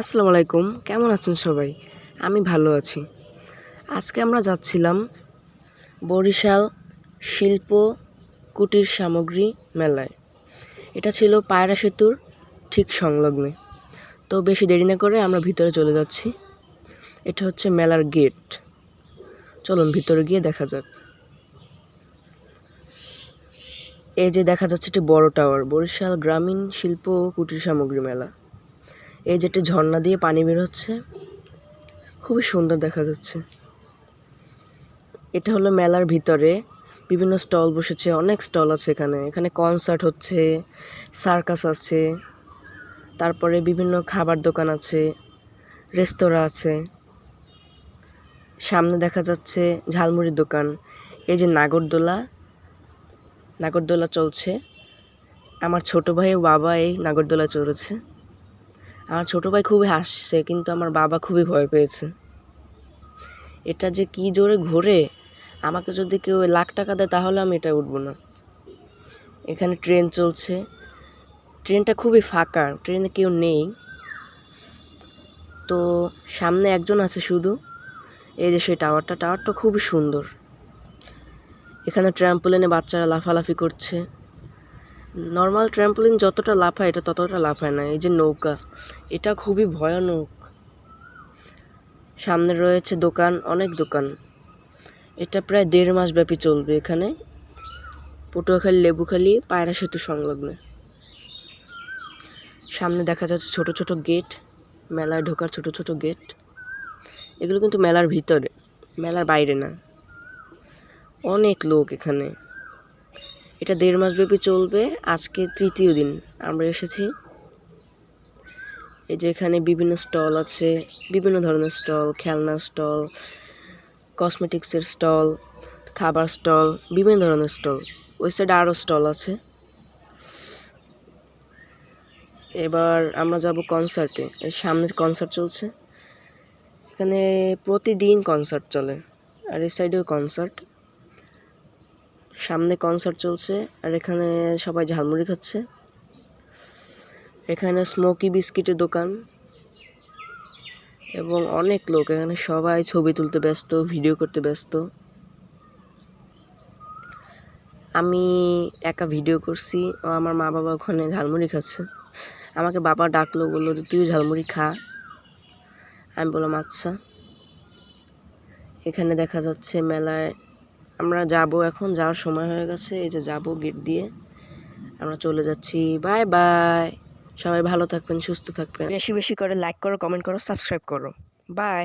আসসালামু আলাইকুম। কেমন আছেন সবাই? আমি ভালো আছি। আজকে আমরা যাচ্ছিলাম বরিশাল শিল্প কুটির সামগ্রী মেলায়। এটা ছিল পায়রা সেতুর ঠিক সংলগ্নে। তো বেশি দেরি না করে আমরা ভিতরে চলে যাচ্ছি। এটা হচ্ছে মেলার গেট। চলুন ভিতরে গিয়ে দেখা যাক। এই যে দেখা যাচ্ছে একটি বড় টাওয়ার, বরিশাল গ্রামীণ শিল্প কুটির সামগ্রী মেলা। এই যেটি ঝর্ণা দিয়ে পানি বের হচ্ছে। খুবই সুন্দর দেখা যাচ্ছে। এটা হলো মেলার ভিতরে বিভিন্ন স্টল বসেছে, অনেক স্টল আছে এখানে। এখানে কনসার্ট হচ্ছে সার্কাস আছে, তারপরে বিভিন্ন খাবার দোকান আছে রেস্তোরাঁ আছে। সামনে দেখা যাচ্ছে ঝালমুড়ির দোকান। এই যে নাগরদোলা নাগরদোলা চলছে। আমার ছোট ভাই বাবা এই নাগরদোলা চড়েছে। আমার ছোটো ভাই খুবই হাসছে, কিন্তু আমার বাবা খুবই ভয় পেয়েছে। এটা যে কি জোরে ঘোরে, আমাকে যদি কেউ লাখ টাকা দেয় তাহলে আমি এটা উঠবো না। এখানে ট্রেন চলছে। ট্রেনটা খুবই ফাঁকা, ট্রেনে কেউ নেই। তো সামনে একজন আছে শুধু। এই যে সেই টাওয়ারটা টাওয়ারটা খুবই সুন্দর। এখানে ট্র্যাম্পোলিনে বাচ্চারা লাফালাফি করছে। নর্মাল ট্র্যাম্পোলিন যতটা লাফায় এটা ততটা লাফায় না। এই যে নৌকা, এটা খুবই ভয়ানক। সামনে রয়েছে দোকান, অনেক দোকান। এটা প্রায় দেড় মাস ব্যাপী চলবে এখানে। পটুয়াখালী, লেবুখালী, পায়রা সেতু সংলগ্নে। সামনে দেখা যাচ্ছে ছোট ছোট গেট, মেলায় ঢোকার ছোট ছোট গেট। এগুলো কিন্তু মেলার ভিতরে, মেলার বাইরে না। অনেক লোক এখানে। এটা দেড় মাস ব্যাপী চলবে। আজকে তৃতীয় দিন আমরা এসেছি। এই যে এখানে বিভিন্ন স্টল আছে, বিভিন্ন ধরনের স্টল খেলনার স্টল, কসমেটিক্সের স্টল, খাবার স্টল, বিভিন্ন ধরনের স্টল। ওই সাইডে আরও স্টল আছে। এবার আমরা যাব কনসার্টে এর সামনে কনসার্ট চলছে। এখানে প্রতিদিন কনসার্ট চলে। আর এই সাইডেও কনসার্ট সামনে কনসার্ট চলছে, আর এখানে সবাই ঝালমুড়ি খাচ্ছে। এখানে স্মোকি বিস্কিটের দোকান, এবং অনেক লোক। এখানে সবাই ছবি তুলতে ব্যস্ত ভিডিও করতে ব্যস্ত। আমি একা ভিডিও করছি, ও আমার মা বাবা ওখানে ঝালমুড়ি খাচ্ছে। আমাকে বাবা ডাকলো, বলল যে তুই ঝালমুড়ি খা। আমি বললাম আচ্ছা। এখানে দেখা যাচ্ছে মেলায় আমরা যাব এখন, যাওয়ার সময় হয়ে গেছে, এই যে যাব গেট দিয়ে। আমরা চলে যাচ্ছি বাই বাই সবাই ভালো থাকবেন, সুস্থ থাকবেন। বেশি বেশি করে লাইক করো কমেন্ট করো সাবস্ক্রাইব করো। বাই